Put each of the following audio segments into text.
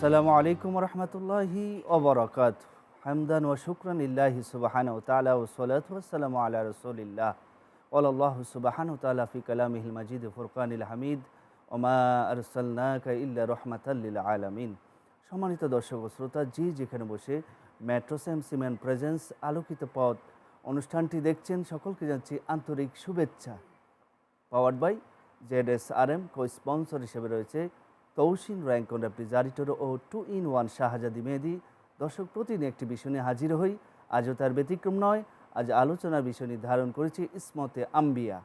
আসসালামু আলাইকুম রহমতুল্লাহি ওবরাকাত। হামদান ও শুক্রান ইল্লাহি সুবাহান ও তালা ও সলাত ওসালাম আলা রসুলিল্লাহ। ওল্লাহ সুবাহান ও তালা ফি কালামিহিল মাজিদ ফুরকানিল হামিদ। ওমা আরসালনাকা ইল্লা রহমাতাল্লিল আলামিন। সম্মানিত দর্শক শ্রোতা, জি যেখানে বসে মেট্রোসেম সিমেন্ট প্রেজেন্স আলোকিত পথ। অনুষ্ঠানটি দেখছেন সকলকে জানছি আন্তরিক শুভেচ্ছা। Powered by Z S R M co sponsor হিসেবে রয়েছে তৌসিন Rancon refrigerator O two in one Shahjadi Mehedi দর্শক প্রতিদিন একটি বিষয় নিয়ে হাজির হই। আজও তার ব্যতিক্রম নয়, আজ আলোচনার বিষয় নির্ধারণ করেছি ইসমতে আম্বিয়া।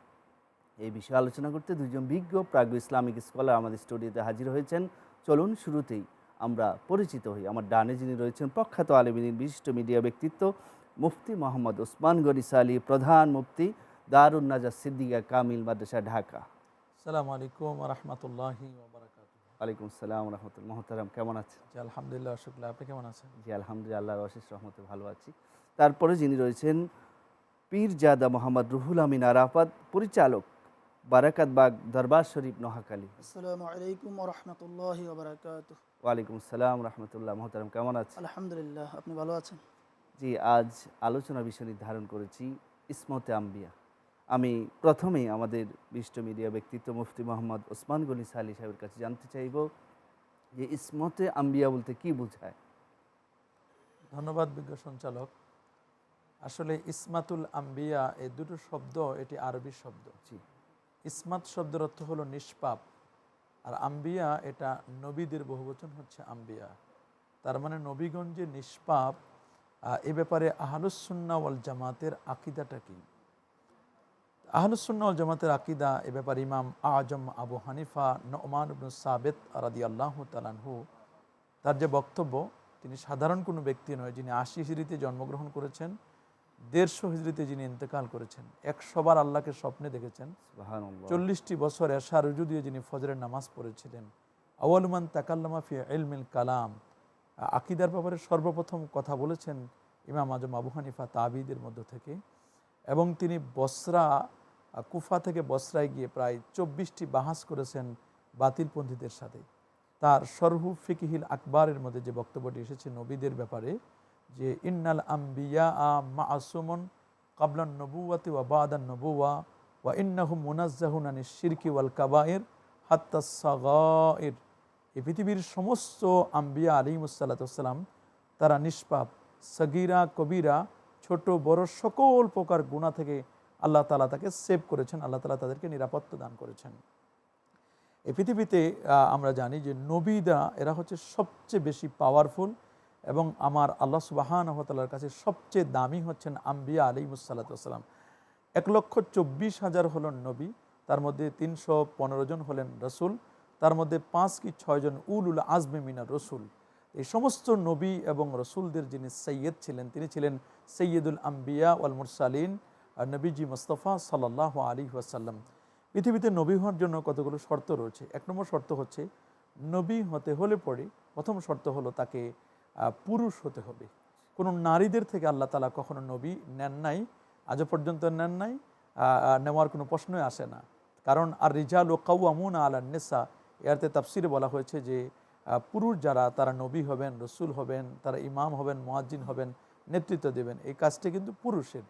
এই বিষয়ে আলোচনা করতে দুজন বিজ্ঞ প্রাগ ইসলামিক স্কলার আমাদের স্টুডিওতে হাজির হয়েছেন। চলুন শুরুতেই আমরা পরিচিত হই। আমার ডানে যিনি রয়েছেন প্রখ্যাত আলমিনীর বিশিষ্ট মিডিয়া ব্যক্তিত্ব মুফতি মোহাম্মদ ওসমান গরিসা আলী প্রধান মুফতি দারুণ নাজা সিদ্দিকা কামিল, মাদ্রাসা, ঢাকা। সালাম আলাইকুম রহমতুল্লাহি ওয়ালাইকুম সালাম রহমতুল মহতারাম কেমন আছেন? জি আলহামদুলিল্লাহ শুক্লা আপনি কেমন আছেন? জি আলহামদুলিল্লাহ আল্লাহর অশেষ রহমতে ভালো আছি। তারপরে যিনি রয়েছেন পীরজাদা মোহাম্মদ রুহুল আমিন আরাফাত পরিচালক বারাকাতবাগ দরবার শরীফ নোহাকালী আসসালামু আলাইকুম রহমতুল্লাহি ওয়ালাইকুম সালাম রহমতুল্লাহ। মহতারাম কেমন আছেন? আলহামদুলিল্লাহ আপনি ভালো আছেন? জি আজ আলোচনা বিষয় নির্ধারণ করেছি ইসমতে আম্বিয়া। আমি প্রথমেই আমাদের বিশিষ্ট মিডিয়া ব্যক্তিত্ব মুফতি মোহাম্মদ ওসমান গনি সালি সাহেবের কাছে জানতে চাইব যে ইসমতে আম্বিয়া বলতে কি বোঝায়। ধন্যবাদ বিজ্ঞ সঞ্চালক। আসলে ইসমাতুল আম্বিয়া এই দুটো শব্দ এটি আরবি শব্দ। ইসমাত শব্দের অর্থ হলো নিষ্পাপ আর আম্বিয়া এটা নবীদের বহুবচন হচ্ছে আম্বিয়া। তার মানে নবীগঞ্জে নিষ্পাপ এ ব্যাপারে আহলুসুন্না ওয়াল জামাতের আকিদাটা কি? আহলুসুন্না জামাতের আকিদা এ ব্যাপারে ইমাম আজম আবু হানিফা নোমান ইবনু সাবেত রাদি আল্লাহ তালানহু তার যে বক্তব্য তিনি সাধারণ কোনো ব্যক্তি নয় যিনি আশি হিজড়িতে জন্মগ্রহণ করেছেন দেড়শো হিজড়িতে যিনি ইন্তেকাল করেছেন একশোবার আল্লাহকে স্বপ্নে দেখেছেন চল্লিশটি বছর এশা রুজু দিয়ে যিনি ফজরের নামাজ পড়েছিলেন। আওয়ালমান তাকাল্লামা ফি ইলমিল কালাম আকিদার ব্যাপারে সর্বপ্রথম কথা বলেছেন ইমাম আজম আবু হানিফা তাবিদের মধ্য থেকে এবং তিনি বসরা কুফা থেকে বসরায় গিয়ে প্রায় চব্বিশটি বাহাস করেছেন বাতিলপন্থীদের সাথে। তার সরহু ফিকিহিল আকবরের মধ্যে যে বক্তব্যটি এসেছে নবীদের ব্যাপারে, যে ইন্নাল আম্বিয়া আ মাসুমন কাবলান নবুয়াতি ওয়া বাদান নবুয়া ওয়া ইন্নাহু মুনাজ্জাহুন আনি শিরকি ওয়াল কাবায়ের হাত্তা সাগায়ের এই পৃথিবীর সমস্ত আম্বিয়া আলিমুসাল্লাতাম তারা নিষ্পাপ, সগিরা, কবিরা, ছোট, বড় সকল প্রকার গুণা থেকে আল্লাহ তালা তাকে সেভ করেছেন, আল্লাহ তালা তাদেরকে নিরাপত্তা দান করেছেন। এই পৃথিবীতে আমরা জানি যে নবীদা এরা হচ্ছে সবচেয়ে বেশি পাওয়ারফুল এবং আমার আল্লাহ সুবাহান তাল্লার কাছে সবচেয়ে দামি হচ্ছেন আম্বিয়া আলিমুসাল্লাতাম এক লক্ষ চব্বিশ হাজার হলেন নবী, তার মধ্যে তিনশো পনেরো জন হলেন রসুল, তার মধ্যে পাঁচ কি ছয়জন উল উল আজমে মিনা রসুল। এই সমস্ত নবী এবং রসুলদের যিনি সৈয়দ ছিলেন, তিনি ছিলেন সৈয়দুল আম্বিয়া ওয়াল মুরসালিন। আর নবীজি মুস্তফা সাল্লাহ আলী ওয়াসাল্লাম, পৃথিবীতে নবী হওয়ার জন্য কতগুলো শর্ত রয়েছে? এক নম্বর শর্ত হচ্ছে, নবী হতে হলে পরে প্রথম শর্ত হলো তাকে পুরুষ হতে হবে। কোনো নারীদের থেকে আল্লাহ তালা কখনো নবী নেন নাই, আজও পর্যন্ত নেন নাই নেওয়ার কোনো প্রশ্নই আসে না। কারণ আর রিজাল ও কাউ আমুন আলা নেসা এরতে তাফসিরে বলা হয়েছে যে পুরুষ যারা তারা নবী হবেন, রসুল হবেন, তারা ইমাম হবেন, মোয়াজ্জিন হবেন, নেতৃত্ব দেবেন। এই কাজটি কিন্তু পুরুষের।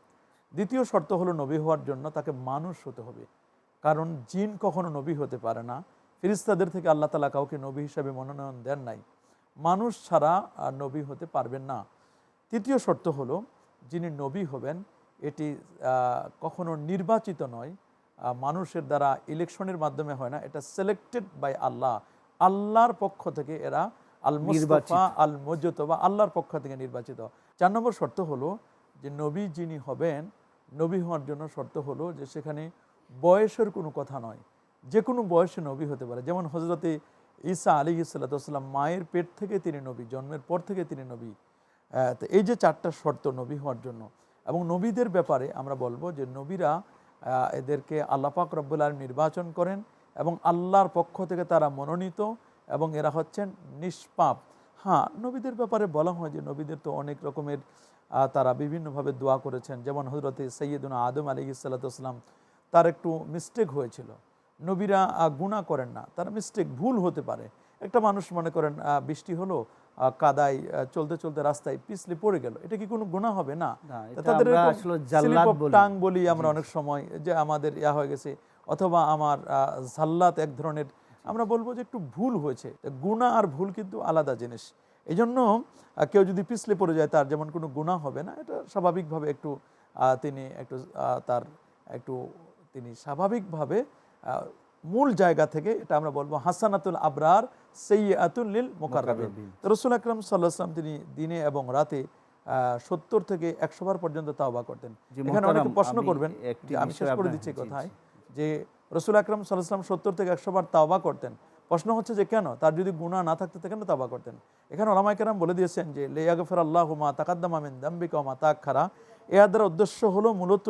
দ্বিতীয় শর্ত হলো নবী হওয়ার জন্য তাকে মানুষ হতে হবে। কারণ জিন কখনো নবী হতে পারে না। ফিরিস্তাদের থেকে আল্লাহ তালা কাউকে নবী হিসাবে মনোনয়ন দেন নাই। মানুষ ছাড়া আর নবী হতে পারবেন না। তৃতীয় শর্ত হলো যিনি নবী হবেন এটি আহ, কখনো নির্বাচিত নয়। আহ, মানুষের দ্বারা ইলেকশনের মাধ্যমে হয় না। এটা সিলেক্টেড বাই আল্লাহ। আল্লাহর পক্ষ থেকে এরা আল মুস্তফা আল মজ্জতবা আল্লাহর পক্ষ থেকে নির্বাচিত। চার নম্বর শর্ত হলো যে নবী যিনি হবেন, নবী হওয়ার জন্য শর্ত হলো যে সেখানে বয়সের কোনো কথা নয়। যে কোনো বয়সে নবী হতে পারে। যেমন হজরতে ঈসা আলী ইসাল্লাতাম মায়ের পেট থেকে তিনি নবী, জন্মের পর থেকে তিনি নবী। তো এই যে চারটা শর্ত নবী হওয়ার জন্য। এবং নবীদের ব্যাপারে আমরা বলব যে নবীরা এদেরকে আল্লাপাক রব্বুল আলম নির্বাচন করেন এবং আল্লাহর পক্ষ থেকে তারা মনোনীত এবং এরা হচ্ছেন নিষ্পাপ। হ্যাঁ নবীদের ব্যাপারে বলা হয় যে নবীদের তো অনেক রকমের তারা বিভিন্নভাবে দোয়া করেছেন। যেমন হজরতে সৈয়দুনা আদম আলী ইসাল্লাতাম তার একটু মিস্টেক হয়েছিল। নবীরা গুনাহ করেন না তার মিস্টেক ভুল হতে পারে। একটা মানুষ মনে করেন বৃষ্টি হলো কাদায় চলতে চলতে রাস্তায় পিছলে পড়ে গেল। এটা কি কোনো গুণা হবে? না। তাদের of বলি। আমরা অনেক সময় যে আমাদের ইয়া হয়ে গেছে অথবা আমার জাল্লাত এক ধরনের আমরা বলব যে একটু ভুল হয়েছে। গুণা আর ভুল কিন্তু আলাদা জিনিস। এই জন্য কেউ যদি পিছলে পড়ে যায় তার যেমন কোনো গুণা হবে না এটা স্বাভাবিকভাবে একটু তিনি একটু তার একটু তিনি স্বাভাবিকভাবে মূল জায়গা থেকে এটা আমরা বলব হাসানাতুল আবরার সৈয়াতুল লিল মোকাররাবিন। মোকাররাবিন। রসুল আকরম সাল্লাহাম তিনি দিনে এবং রাতে সত্তর থেকে একশো বার পর্যন্ত তাওবা করতেন। এখানে অনেকে প্রশ্ন করবেন আমি শেষ করে দিচ্ছি কথায় যে রসুল আকরম সাল্লাহাম সত্তর থেকে একশো বার তাওবা করতেন। প্রশ্ন হচ্ছে যে কেন? তার যদি গুণা না থাকতে কেন তাওবা করতেন। এখানে ওলামাই কেরাম বলে দিয়েছেন যে লেয়াগফের আল্লাহ মা তাকাদ্দামা মিন দাম্বিকা মা তাক্ষারা এর দ্বারা উদ্দেশ্য হলো মূলত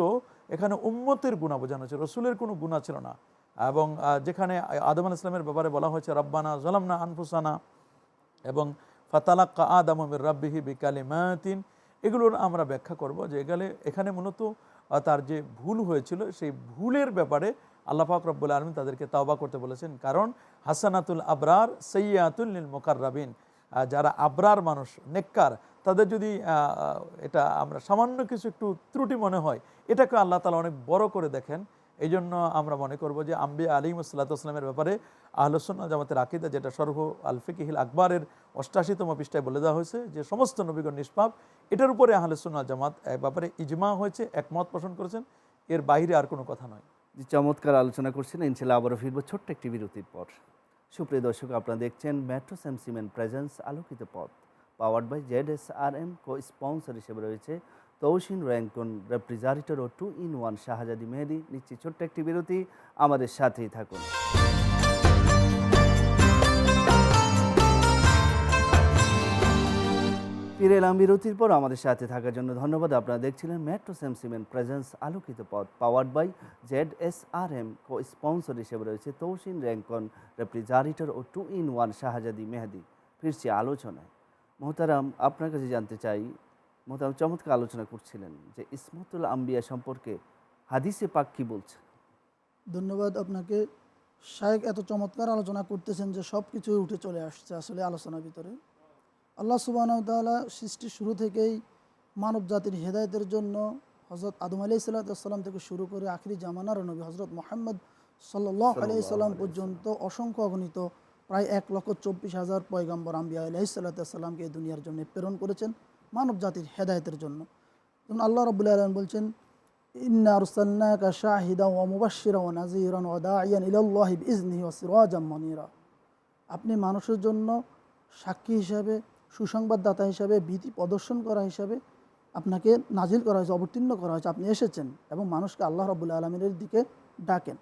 এখানে উম্মতের গুণা বোঝানো হচ্ছে রসুলের কোনো গুণা ছিল না। এবং যেখানে আদম ইসলামের ব্যাপারে বলা হয়েছে, রব্বানা জলামনা আনফুসানা এবং, ফাতালাক্কা আদম মির রাব্বিহি বিকালিমাতিন এগুলোর আমরা ব্যাখ্যা করব যে এখানে এখানে মূলত তার যে ভুল হয়েছিল, সেই ভুলের ব্যাপারে আল্লাহ পাক রব্বুল আলমিন তাদেরকে তাওবা করতে বলেছেন। কারণ হাসানাতুল আবরার সৈয়াতুল নীল মোকাররাবিন। যারা আবরার মানুষ, নেককার, তাদের যদি এটা আমরা সামান্য কিছু একটু ত্রুটি মনে হয়, এটাকে আল্লাহ তালা অনেক বড় করে দেখেন। এই জন্য আমরা মনে করব যে আম্বিয়া আলিম সাল্লাতামের ব্যাপারে আহলসন্না জামাতের আকিদা, যেটা সর্ব আল ফিকিহিল আকবরের অষ্টাশিতম পৃষ্ঠায় বলে দেওয়া হয়েছে, যে সমস্ত নবীগণ নিষ্পাপ, এটার উপরে আহলসন্না জামাত ব্যাপারে ইজমা হয়েছে, একমত পোষণ করেছেন, এর বাইরে আর কোনো কথা নয়। যে চমৎকার আলোচনা করছেন, ইনশাল্লাহ আবারও ফিরবো ছোট্ট একটি বিরতির পর। সুপ্রিয় দর্শক, আপনারা দেখছেন মেট্রো স্যাম সিমেন্ট প্রেজেন্স আলোকিত পথ powered by Z S R M co sponsor হিসেবে রয়েছে তৌসিন Rancon refrigerator O two in one Shahjadi Mehedi. নিচ্ছি ছোট্ট একটি বিরতি, আমাদের সাথেই থাকুন। ফিরে এলাম বিরতির পর আমাদের সাথে থাকার জন্য ধন্যবাদ। আপনারা দেখছিলেন মেট্রো সেম সিমেন্ট প্রেজেন্স আলোকিত পথ powered by Z S R M co sponsor হিসেবে রয়েছে তৌসিন Rancon refrigerator O two in one Shahjadi Mehedi. ফিরছি আলোচনায়। মোহতারাম, আপনার কাছে জানতে চাই, মোহতারাম, চমৎকার আলোচনা করছিলেন যে ইসমতুল আম্বিয়া সম্পর্কে হাদিসে পাক কি বলছে ধন্যবাদ আপনাকে। শায়েক এত চমৎকার আলোচনা করতেছেন যে সব কিছুই উঠে চলে আসছে আসলে আলোচনার ভিতরে। আল্লাহ সুবাহতাল্লাহ সৃষ্টির শুরু থেকেই মানব জাতির হেদায়তের জন্য হজরত আদম আলি সাল্লাম থেকে শুরু করে আখিরি জামানার নবী হজরত মোহাম্মদ সাল্লাহ আলি সাল্লাম পর্যন্ত অসংখ্য অগণিত প্রায় এক লক্ষ চব্বিশ হাজার পয়গম্বর আম্বিয়া আলাহি সাল্লাতামকে এই দুনিয়ার জন্য প্রেরণ করেছেন মানব জাতির হেদায়তের জন্য। যেমন আল্লাহ রবুল্লা আলম বলছেন ইন্না শাহিদা সিরাজাম মুনীরা। আপনি মানুষের জন্য সাক্ষী হিসাবে সুসংবাদদাতা হিসাবে ভীতি প্রদর্শন করা হিসাবে আপনাকে নাজিল করা হয়েছে অবতীর্ণ করা হয়েছে। আপনি এসেছেন এবং মানুষকে আল্লাহ রবুল্লা আলমিনের দিকে ডাকেন।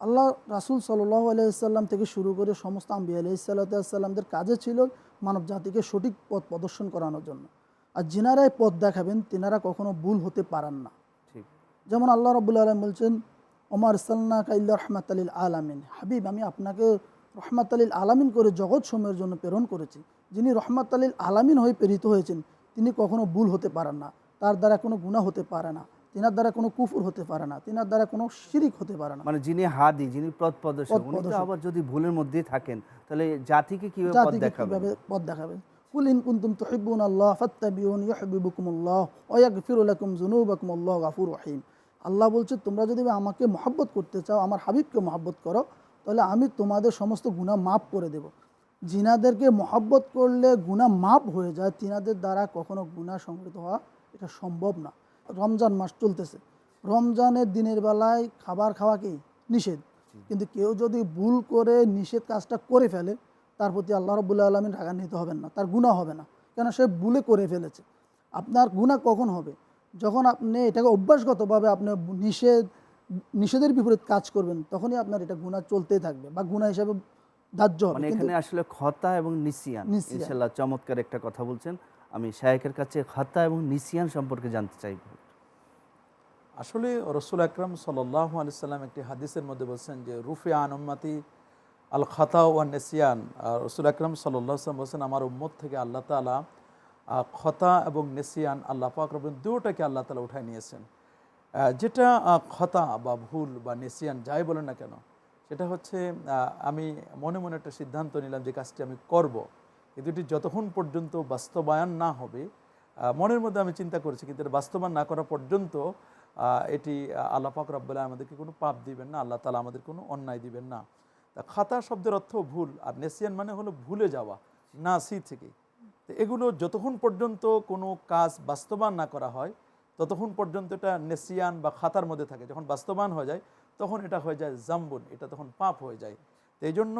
আল্লাহ রাসুল সাল্লাহ আলাইসাল্লাম থেকে শুরু করে সমস্ত আম্বি আলাইসাল্লামদের কাজে ছিল মানব জাতিকে সঠিক পথ প্রদর্শন করানোর জন্য। আর যিনারাই পথ দেখাবেন তিনারা কখনো ভুল হতে পারেন না। ঠিক। যেমন আল্লাহ রবুল্লা আলম বলছেন ওমার সাল্লা কাইল্লা রহমাত আলামিন। হাবিব আমি আপনাকে রহমাত আলীল আলামিন করে জগৎ সময়ের জন্য প্রেরণ করেছি। যিনি রহমাত আলীল আলামিন হয়ে প্রেরিত হয়েছেন তিনি কখনো ভুল হতে পারেন না। তার দ্বারা কোনো গুণা হতে পারে না। তিনার দ্বারা কোনো কুফুর হতে পারে না। তিনার দ্বারা কোনো শিরিক হতে পারে না। মানে যিনি হাদি যিনি পথ প্রদর্শক উনি তো আবার যদি ভুলের মধ্যেই থাকেন তাহলে জাতিকে কীভাবে পথ দেখাবেন? পথ দেখাবেন? কুল ইন কুনতুম তুহিব্বুন আল্লাহ ফাত্তাবিউন ইউহিব্বুকুমুল্লাহ ওয়া ইয়াগফিরু লাকুম যুনুবাকুম আল্লাহু গাফুর রহিম। আল্লাহ বলছে তোমরা যদি আমাকে মহব্বত করতে চাও আমার হাবিবকে মহব্বত করো তাহলে আমি তোমাদের সমস্ত গুনাহ মাফ করে দেব। জিনাদেরকে মহব্বত করলে গুনাহ মাফ হয়ে যায়, তিনাদের দ্বারা কখনো গুনাহ সংগঠিত হওয়া এটা সম্ভব না। রমজান মাস চলতেছে। রমজানের দিনের বেলায় খাবার খাওয়া কি? নিষেধ। কিন্তু কেউ যদি ভুল করে নিষেধ কাজটা করে ফেলে, তার প্রতি আল্লাহ রবুল্লা আলমিন রাগান্বিত হবেন না, তার গুণা হবে না। কেন সে ভুলে করে ফেলেছে। আপনার গুণা কখন হবে? যখন আপনি এটাকে অভ্যাসগতভাবে আপনি নিষেধ নিষেধের বিপরীত কাজ করবেন তখনই আপনার এটা গুণা চলতেই থাকবে বা গুণা হিসাবে ধার্য হবে। মানে এখানে আসলে খতা এবং নিসিয়ান। ইনশাল্লাহ চমৎকার একটা কথা বলছেন। আমি শায়েকের কাছে খতা এবং নিসিয়ান সম্পর্কে জানতে চাইব আসলে রসুল আকরম সাল্লাহ আলিয়াল্লাম একটি হাদিসের মধ্যে বলছেন যে রুফে আন উম্মাতি আল খাতা ওয়ান নেসিয়ান। রসুল আকরম সাল্লাহ সাল্লাম বলছেন আমার উম্মত থেকে আল্লাহ তালা আহ, খতা এবং নেসিয়ান আল্লাহ পাক রবেন দুটোটাকে আল্লাহ তালা উঠায় নিয়েছেন। যেটা খতা বা ভুল বা নেসিয়ান যাই বলেন না কেন, সেটা হচ্ছে আমি মনে মনে একটা সিদ্ধান্ত নিলাম যে কাজটি আমি করব। কিন্তু এটি যতক্ষণ পর্যন্ত বাস্তবায়ন না হবে মনের মধ্যে আমি চিন্তা করেছি, কিন্তু এটা বাস্তবায়ন না করা পর্যন্ত এটি আল্লাহ পাক রব্বুল্লাহ আমাদেরকে কোনো পাপ দিবেন না, আল্লাহ তালা আমাদের কোনো অন্যায় দিবেন না। তা খাতা শব্দের অর্থ ভুল, আর নেসিয়ান মানে হলো ভুলে যাওয়া, না সি থেকে। এগুলো যতক্ষণ পর্যন্ত কোনো কাজ বাস্তবায়ন না করা হয় ততক্ষণ পর্যন্ত এটা নেসিয়ান বা খাতার মধ্যে থাকে। যখন বাস্তবায়ন হয়ে যায়, তখন এটা হয়ে যায় জাম্বুন, এটা তখন পাপ হয়ে যায়। এই জন্য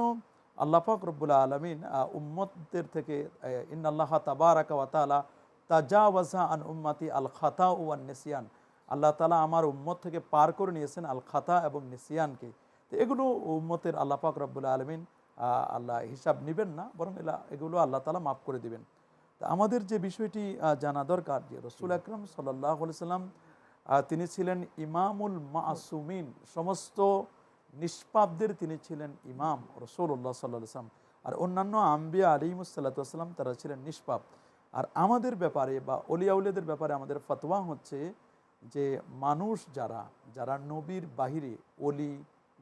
আল্লাহ পাক রব্বুল্লাহ আলমিন উম্মতদের থেকে ইন্নাল্লাহ তাবারাকা ওয়া তাআলা তাজাওয়াজা আন উম্মাতি আল খাতা ও আন নেসিয়ান। আল্লাহ তালা আমার উম্মত থেকে পার করে নিয়েছেন আল খাতা এবং নেসিয়ানকে। তো এগুলো উম্মতের আল্লাহ পাক রব্বুল্লাহ আলমিন আল্লাহ হিসাব নেবেন না, বরং এগুলো আল্লাহ তালা মাফ করে দিবেন। তা আমাদের যে বিষয়টি জানা দরকার যে রসুল আকরম সাল্লাহ সাল্লাম তিনি ছিলেন ইমামুল মাসুমিন। সমস্ত নিষ্পাপদের তিনি ছিলেন ইমাম সাল্লাহ সাল্লাম। আর অন্যান্য আম্বিয়া আলিমুসাল্লাতাম তারা ছিলেন নিষ্পাপ। আর আমাদের ব্যাপারে বা অলিয়াউলিয়াদের ব্যাপারে আমাদের ফতোয়া হচ্ছে যে মানুষ যারা যারা নবীর বাহিরে অলি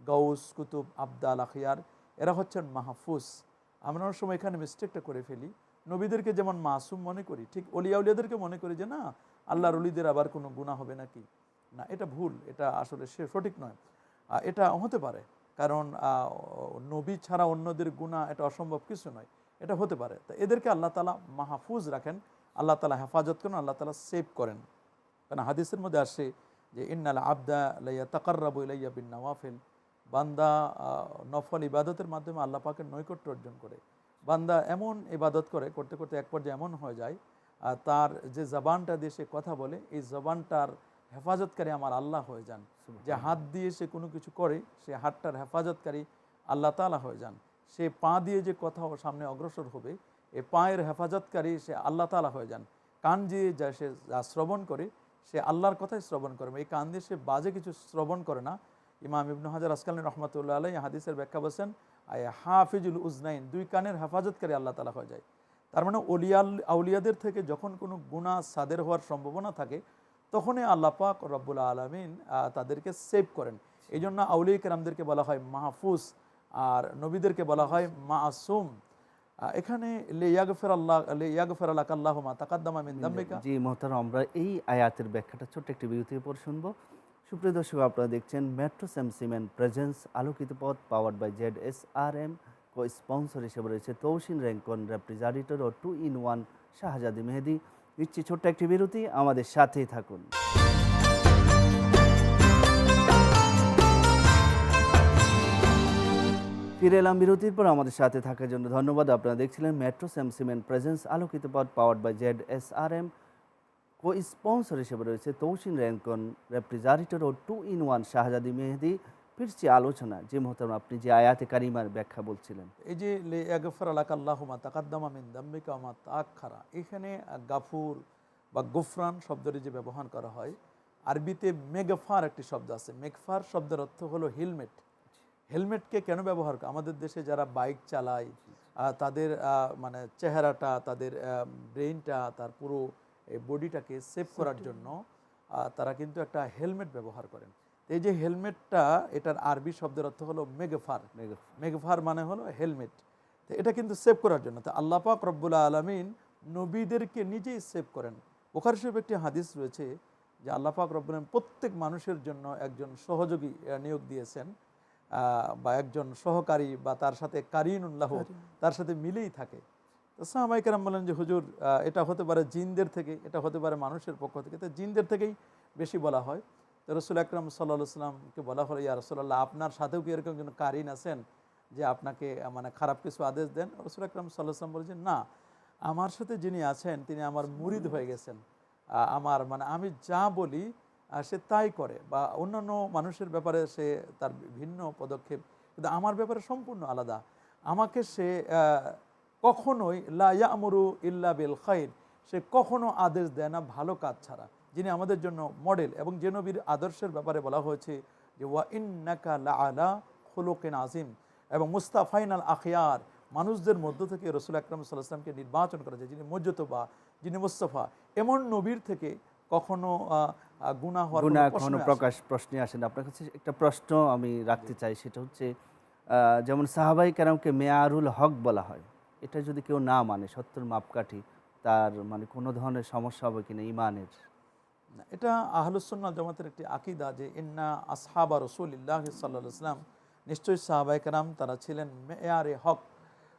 গৌস কুতুব আবদাল আখিয়ার এরা হচ্ছেন মাহফুজ। আমরা অনেক সময় এখানে মিস্টেকটা করে ফেলি। নবীদেরকে যেমন মাসুম মনে করি, ঠিক অলিয়াউলিয়াদেরকে মনে করি যে না, আল্লাহর অলিদের আবার কোনো গুণা হবে নাকি? না, এটা ভুল, এটা আসলে সে সঠিক নয়। এটা হতে পারে, কারণ নবী ছাড়া অন্যদের গুণা এটা অসম্ভব কিছু নয়, এটা হতে পারে। তা এদেরকে আল্লাহ তালা মাহফুজ রাখেন, আল্লাহ তালা হেফাজত করেন, আল্লাহ তালা সেভ করেন। কারণ হাদিসের মধ্যে আসে যে, ইন্নাল আবদা লাইয়া তাকার্রাবু ইলাইয়া বিন নওয়াফিল বান্দা নফল ইবাদতের মাধ্যমে আল্লাহ পাকের নৈকট্য অর্জন করে। বান্দা এমন ইবাদত করে করতে করতে এক পর্যায়ে এমন হয়ে যায় আহ, তার যে জবানটা দিয়ে সে কথা বলে এই জবানটার হেফাজতকারী আমার আল্লাহ হয়ে যান। যে হাত দিয়ে সে কোনো কিছু করে সে হাতটার হেফাজতকারী আল্লাহ তালা হয়ে যান। সে পা দিয়ে যে কথা ওর সামনে অগ্রসর হবে এ পায়ের হেফাজতকারী সে আল্লাহ তালা হয়ে যান। কান দিয়ে যা সে যা শ্রবণ করে সে আল্লাহর কথাই শ্রবণ করে এই কান দিয়ে সে বাজে কিছু শ্রবণ করে না ইমাম ইবনু হাজার আসকালী রহমতুল্লাহ আলাই হাদিসের ব্যাখ্যা বলছেন আয় হাফিজুল উজনাইন দুই কানের হেফাজতকারী আল্লাহ তালা হয়ে যায়। তার মানে অলিয়াল আউলিয়াদের থেকে যখন কোনো গুণা সাদের হওয়ার সম্ভাবনা থাকে তখনই আল্লাহ পাক রব্বুল আলমিন তাদেরকে সেভ করেন। এই জন্য আউলিয়া কেরামদেরকে বলা হয় মাহফুজ আর নবীদেরকে বলা হয় মাসুম। এখানে লে ইয়াগফের আল্লাহ লে ইয়াগফের আল্লাহ আল্লাহ মা তাকাদ্দামা মিন দাম্বিকা। জি মোহতারাম আমরা এই আয়াতের ব্যাখ্যাটা ছোট্ট একটি বিরতির পর শুনব। সুপ্রিয় দর্শক, আপনারা দেখছেন মেট্রো স্যাম সিমেন্ট প্রেজেন্স আলোকিত পথ powered by Z S R M co sponsor হিসেবে রয়েছে তৌসিন Rancon refrigerator O two in one Shahjadi Mehedi. নিচ্ছি ছোট্ট একটি বিরতি, আমাদের সাথেই থাকুন। ফিরে এলাম বিরতির পর, আমাদের সাথে থাকার জন্য ধন্যবাদ। আপনারা দেখছিলেন মেট্রো স্যাম সিমেন্ট প্রেজেন্স আলোকিত পথ powered by Z S R M co sponsor হিসেবে রয়েছে তৌসিন Rancon refrigerator O two in one Shahjadi Mehedi ফিরছি আলোচনা যে মোহতারাম আপনি যে আয়াতে কারিমার ব্যাখ্যা বলছিলেন এই যে লে ইয়াগফের আল্লাহ আল্লাহ মা তাকাদ্দামা মিন দাম্বিকা মা তাক্ষারা এখানে গাফুর বা গুফরান শব্দটি যে ব্যবহার করা হয় আরবিতে মেগফার একটি শব্দ আছে মেগফার শব্দের অর্থ হলো হেলমেট হেলমেটকে কেন ব্যবহার করে আমাদের দেশে যারা বাইক চালায় তাদের মানে চেহারাটা তাদের ব্রেইনটা তার পুরো বডিটাকে সেভ করার জন্য তারা কিন্তু একটা হেলমেট ব্যবহার করেন। এই যে হেলমেটটা এটার আরবি শব্দের অর্থ হলো মেগফার মেঘভার মানে হলো হেলমেট। তো এটা কিন্তু সেভ করার জন্য। তো আল্লাহ পাক রব্বুল আলমিন নবীদেরকে নিজেই সেভ করেন। ওখার শরীফ একটি হাদিস রয়েছে যে আল্লাহ পাক রব্বুল প্রত্যেক মানুষের জন্য একজন সহযোগী নিয়োগ দিয়েছেন বা একজন সহকারী বা তার সাথে কারিনুল্লাহ তার সাথে মিলেই থাকে। সাহাবাইকার বলেন যে, হুজুর এটা হতে পারে জিনদের থেকে, এটা হতে পারে মানুষের পক্ষ থেকে। তো জিনদের থেকেই বেশি বলা হয়। তো রসুল আকরম সাল্লাহ সাল্লামকে বলা হলো, ইয়া রসুল্লাহ আপনার সাথেও কি এরকম একজন কারিন আছেন যে, আপনাকে মানে খারাপ কিছু আদেশ দেন? রসুল আকরম সাল্লাহ সাল্লাম বলেছেন না, আমার সাথে যিনি আছেন, তিনি আমার মুরিদ হয়ে গেছেন। আমার মানে আমি যা বলি সে তাই করে। বা অন্যান্য মানুষের ব্যাপারে সে তার ভিন্ন পদক্ষেপ, কিন্তু আমার ব্যাপারে সম্পূর্ণ আলাদা। আমাকে সে কখনোই লা ইয়ামুরু ইল্লা বিল খাইর সে কখনো আদেশ দেয় না ভালো কাজ ছাড়া যিনি আমাদের জন্য মডেল। এবং যে নবীর আদর্শের ব্যাপারে বলা হয়েছে যে ওয়া ইন্নাকা লা আলা খুলুকিন আজিম এবং মুস্তাফাইন আল আখিয়ার মানুষদের মধ্য থেকে রসুল আকরম সাল্লাহামকে নির্বাচন করা যায় যিনি মজ্জতবা যিনি মুস্তফা এমন নবীর থেকে কখনো গুণা হওয়ার কখনো আসে না। প্রকাশ প্রশ্নে আসেন আপনার কাছে একটা প্রশ্ন আমি রাখতে চাই সেটা হচ্ছে যেমন সাহাবাই কেরামকে মেয়ারুল হক বলা হয়। এটা যদি কেউ না মানে সত্যের মাপকাঠি তার মানে কোনো ধরনের সমস্যা হবে কিনা ইমানের? এটা আহলুসন্না জামাতের একটি আকিদা যে ইন্না আসহাবা রসুলিল্লাহ সাল্লাহ ইসলাম নিশ্চয়ই সাহাবাই কারাম তারা ছিলেন মেয়ারে হক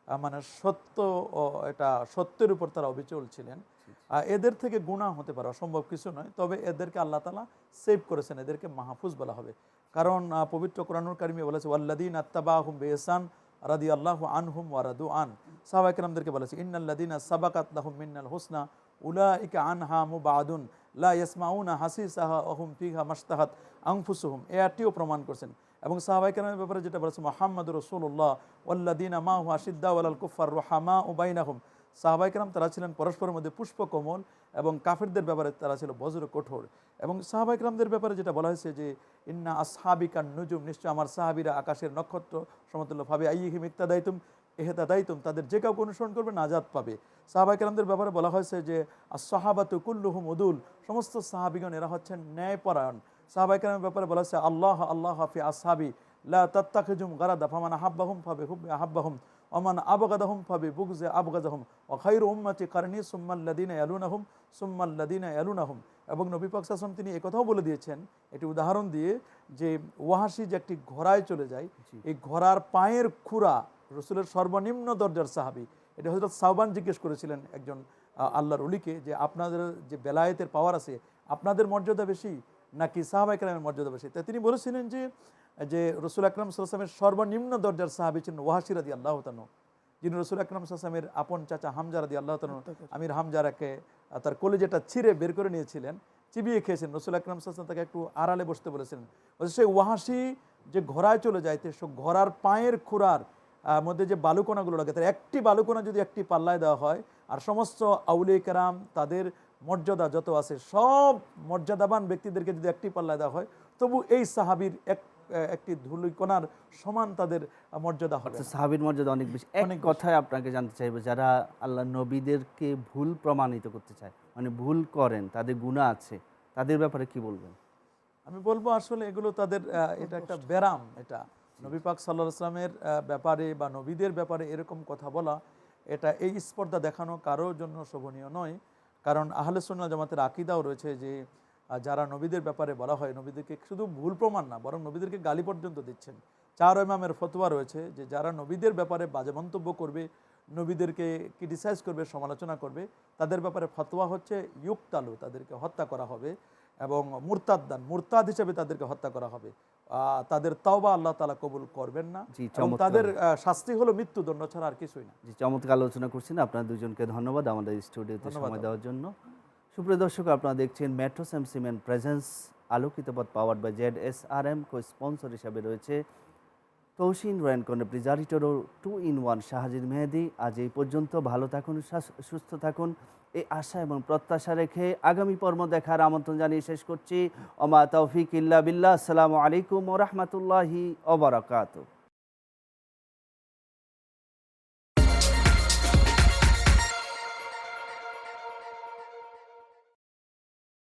মানে সত্য ও এটা সত্যের উপর তারা অবিচল ছিলেন। এদের থেকে গুণা হতে পারে অসম্ভব কিছু নয় তবে এদেরকে আল্লাহ তালা সেভ করেছেন এদেরকে মাহফুজ বলা হবে। কারণ পবিত্র কোরআনুল কারিমে বলেছে ওয়াল্লাদিন আত্তাবাহুম বেহসান রাদি আল্লাহ আনহুম ওয়ারাদু আন। সাহাবাইকরামদেরকে বলেছে ইন্নাল্লাদিনা সাবাকাত লাহুম মিন্নাল হোসনা, উলাইকা আনহা মুবাদুন, লা ইয়াসমাউনা হাসিসাহা অহুম ফিহা মাশতাহাত আংফুসুহুম এ আটটিও প্রমাণ করছেন। এবং সাহাবাইকরামের ব্যাপারে যেটা বলেছে মোহাম্মদ রসুল্লাহ ওল্লাদিনা মা হুয়া সিদ্দা ওয়ালাল কুফার রোহামা উবাইনাহুম সাহাবাইকরাম তারা ছিলেন পরস্পরের মধ্যে পুষ্প পুষ্পকমল এবং কাফেরদের ব্যাপারে তারা ছিল বজ্র কঠোর। এবং সাহাবাইকরামদের ব্যাপারে যেটা বলা হয়েছে যে, ইন্না আসহাবিকান নুজুম নিশ্চয় আমার সাহাবিরা আকাশের নক্ষত্র সমতুল্য ভাবে আইহিম ইত্তাদাইতুম এহেতা দায়িতুম তাদের যে কাউকে অনুসরণ করবে নাজাদ পাবে। সাহাবাইকরামদের ব্যাপারে বলা হয়েছে যে সাহাবাতু কুল্লুহুম উদুল সমস্ত সাহাবিগণ এরা হচ্ছেন ন্যায়পরায়ণ। সাহাবাইকরামের ব্যাপারে বলা হয়েছে, আল্লাহ আল্লাহ হাফি আসহাবি, লা তাত্তাখিজুম গারাদা, ফামান আহাব্বাহুম ফাবে হুব্বে আহাব্বাহুম ওমান আবগাদাহুম ফাবে বুগজে আবগাদাহুম ও খাইর উম্মাতি কারণী সুম্মাল্লাদিনা ইয়ালুনাহুম সুম্মাল্লাদিনা ইয়ালুনাহুম। এবং নবী পাক সাসম তিনি একথাও বলে দিয়েছেন একটি উদাহরণ দিয়ে যে ওয়াহাসি যে একটি ঘোড়ায় চলে যায় এই ঘোড়ার পায়ের খুরা রসুলের সর্বনিম্ন দরজার সাহাবি। এটা হজরত সাহবান জিজ্ঞেস করেছিলেন একজন আল্লাহর অলিকে যে আপনাদের যে বেলায়েতের পাওয়ার আছে আপনাদের মর্যাদা বেশি নাকি সাহাবাই কালামের মর্যাদা বেশি? তাই তিনি বলেছিলেন যে যে রসুল আকরাম সাল্লামের সর্বনিম্ন দরজার সাহাবি ছিলেন ওয়াহাসিরাদি আল্লাহ তানু যিনি রসুল আকরাম সাল্লামের আপন চাচা হামজারাদি আল্লাহ তানু আমির হামজারাকে তার কলেজেটা ছিঁড়ে বের করে নিয়েছিলেন চিবিয়ে খেয়েছেন। রসুল আকরাম সাল্লাম তাকে একটু আড়ালে বসতে বলেছিলেন বলছে সেই ওয়াহাসি যে ঘোড়ায় চলে যায় তো সে ঘোড়ার পায়ের খুরার মধ্যে যে বালুকোনাগুলো লাগে তার একটি বালুকোনা যদি একটি পাল্লায় দেওয়া হয় আর সমস্ত আউলিয়া কেরাম তাদের মর্যাদা যত আছে সব মর্যাদাবান ব্যক্তিদেরকে যদি একটি পাল্লায় দেওয়া হয় তবু এই সাহাবির এক একটি ধুলিকণার সমান তাদের মর্যাদা হবে। সাহাবির মর্যাদা অনেক বেশি। অনেক। কথায় আপনাকে জানতে চাইব যারা আল্লাহ নবীদেরকে ভুল প্রমাণিত করতে চায় মানে ভুল করেন তাদের গুণা আছে তাদের ব্যাপারে কি বলবেন? আমি বলব আসলে এগুলো তাদের এটা একটা ব্যারাম এটা নবী পাক সাল্লাহ আসলামের ব্যাপারে বা নবীদের ব্যাপারে এরকম কথা বলা এটা এই স্পর্ধা দেখানো কারোর জন্য শোভনীয় নয়। কারণ আহলে সুন্নাহ জামাতের আকিদাও রয়েছে যে যারা নবীদের ব্যাপারে বলা হয় নবীদেরকে শুধু ভুল প্রমাণ না বরং নবীদেরকে গালি পর্যন্ত দিচ্ছেন। চার ইমামের ফতোয়া রয়েছে যে যারা নবীদের ব্যাপারে বাজে মন্তব্য করবে নবীদেরকে ক্রিটিসাইজ করবে সমালোচনা করবে তাদের ব্যাপারে ফতোয়া হচ্ছে ইউক্তালু তাদেরকে হত্যা করা হবে এবং মুরতাদ্দান মুরতাদ হিসেবে তাদেরকে হত্যা করা হবে। আহ, তাদের তাওবা আল্লাহ তালা কবুল করবেন না এবং তাদের শাস্তি হলো মৃত্যুদণ্ড ছাড়া আর কিছুই না। যে চমৎকার আলোচনা করছেন। আপনার দুজনকে ধন্যবাদ আমাদের স্টুডিওতে সময় দেওয়ার জন্য। সুপ্রিয় দর্শক, আপনারা দেখছেন মেট্রো স্যাম সিমেন্ট প্রেজেন্স আলোকিত পথ power by Z S R M co sponsor হিসাবে রয়েছে তৌসিন রয়্যান কর্নে প্রিজারিটরো টু ইন ওয়ান শাহাজির মেহেদি। আজ এই পর্যন্ত ভালো থাকুন সুস্থ থাকুন। এই আশা এবং প্রত্যাশা রেখে আগামী পর্ব দেখার আমন্ত্রণ জানিয়ে শেষ করছি। ওমা তৌফিক ইল্লা বিল্লাহ। আসসালামু আলাইকুম ও রহমতুল্লাহি ওবরাকাতু